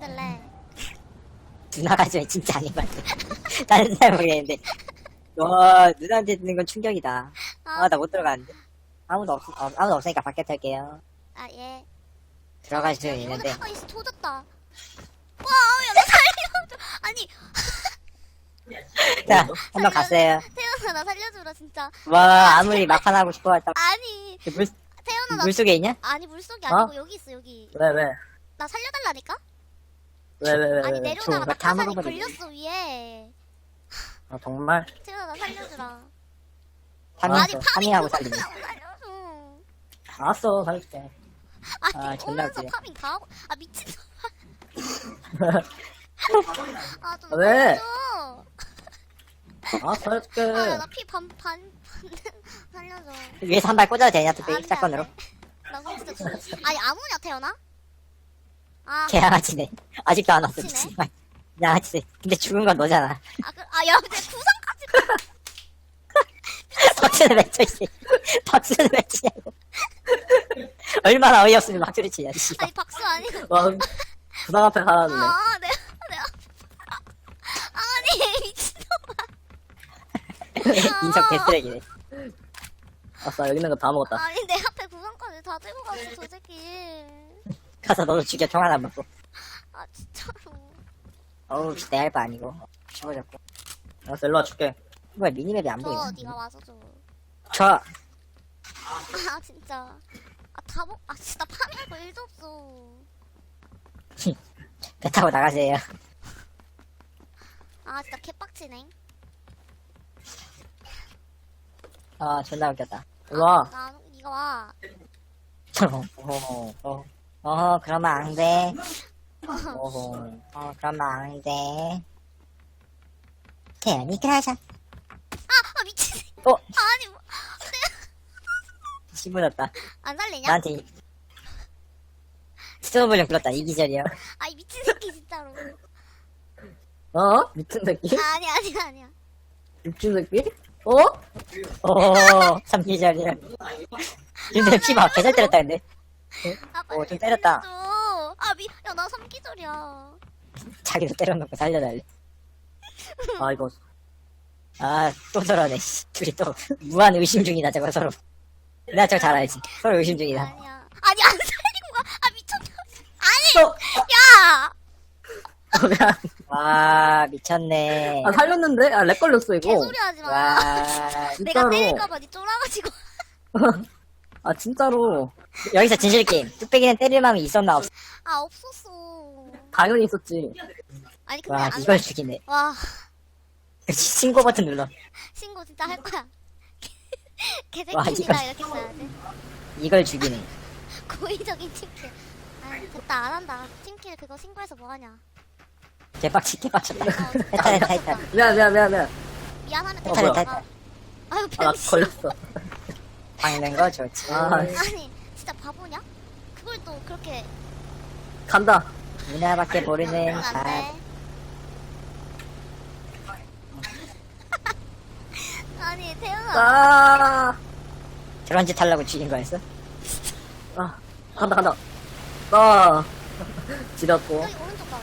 해달래. 누나가 좀 진짜 아닌 것 같아. 다른 사람 모르겠는데. 와, 누나한테 듣는 건 충격이다. 아, 나 못 들어가는데. 아무도 없, 어, 아무도 없으니까 밖에 탈게요. 아, 예. 들어갈 수 있는데. 아, 이씨, 조졌다. 와, 야, 나 살려줘. 아니, 자, 한 번 갔어요. 태연아, 나 살려주라, 진짜. 와, 아무리 막판 하고 싶어 했다. 아니, 물, 태연아, 나. 물 속에 있냐? 아니, 물속이 어? 아니고, 여기 있어, 여기. 왜, 왜? 나 살려달라니까? 왜, 왜, 왜, 아니, 왜? 내려오다가 저, 다 물어보네. 걸렸어, 위에. 아, 정말? 태연아, 나 살려주라. 파밍, 아니, 파밍하고 파밍 살리네. 그거 살려줘. 알았어, 살릴게. 아니, 아, 존나 오면서 웃기네. 파밍 다 하고. 아, 미친. 아, 좀 왜? 살려줘. 아, 살릴게. 아, 야, 나피 반, 반, 반, 살려줘. 위에서 한 발 꽂아도 되냐, 안 짝건으로? 돼. 나 진짜 죽 아니, 아무냐, 태연아? 아, 개양아치네. 아직도 안 왔어, 미치네. 미친. 양아치네. 근데 죽은 건 너잖아. 아, 그, 아, 야, 내 구상까지. 박수는 왜 쳐, 이 박수는 왜 치냐고. 얼마나 어이없으면 박수를 치냐, 씨. 아니, 박수 아니고. 와, 부당 앞에 가라는데. 아, 내, 내 앞. 아니, 미친놈아. 인성 개쓰레기네. 아싸, 여기 있는 거 다 먹었다. 아니, 내 앞에 구상까지 다 들고 갔어, 저 새끼. 가서 너도 죽여, 총 하나 먹고. 아, 진짜로. 어우, 내 알바 아니고. 죽어졌고. 알았어, 일로 와 줄게. 뭐야, 미니맵이 안 저, 보이네. 니가 와서 줘. 저, 아, 진짜. 아, 다 먹, 아, 진짜 파밍할 거 1도 없어. 배 타고 나가세요. 아, 진짜 개빡치네. 아, 존나 웃겼다. 일로 와. 나, 니가 와. 어, 어, 어. 어, 그러면 안 돼. 어허. 어, 그러면 안 돼. 태연이 그라자. 아, 미친. 새끼. 어, 아니, 뭐, 씹어졌다. 안 살리냐? 나한테 스노블령 불렀다, 이 기절이요. 아이, 미친 새끼, 진짜로. 어? 미친 새끼? 아니, 아니, 아니야. 미친 새끼? 어? 오, 3기절이요. 근데 피봐, 개잘 때렸다, 근데. 아, 오, 빨리 좀 때렸다. 살려줘. 아, 미, 야, 나 3기절이야. 자기도 때려놓고 살려달래. 아, 이거. 아, 또 저러네, 씨. 둘이 또, 무한 의심 중이다, 저거 서로. 내가 저거 잘 알지. 서로 의심 중이다. 아니야. 아니, 안 살리고 가. 아, 미쳤나. 아니! 또! 야! 어. 와, 미쳤네. 아, 살렸는데? 아, 렉 걸렸어, 이거. 개소리 하지 마. 와, 내가 진짜로. 때릴까봐 니 쫄아가지고. 아, 진짜로. 여기서 진실 게임. 뚝배기는 때릴 마음이 있었나 없어. 아, 없었어. 당연히 있었지. 아니, 근데 와, 안 이걸 살- 죽이네. 와, 신고 버튼 눌러. 신고 진짜 할 거야. 와, 이거- 이렇게 써야지. 이걸 죽이네. 고의적인 팀킬. 아, 됐다, 안 한다. 팀킬 그거 신고해서 뭐 하냐. 개빡치, 개빡쳤다. 어, 했다, 했다, 했다. 미안, 미안, 미안, 미안. 미안하면 어, 됐다. 뭐야. 아, 아유, 아, 나 병신. 걸렸어. 박는 거 좋지. 아, 아니, 진짜 바보냐? 그걸 또 그렇게 간다. 누나밖에 모르는 안 잘. 돼. 아니, 태연아. 아, 저런 짓 하려고 죽인 거였어? 아, 간다, 간다. 아, 지렸고. 저기 오른쪽 봐봐.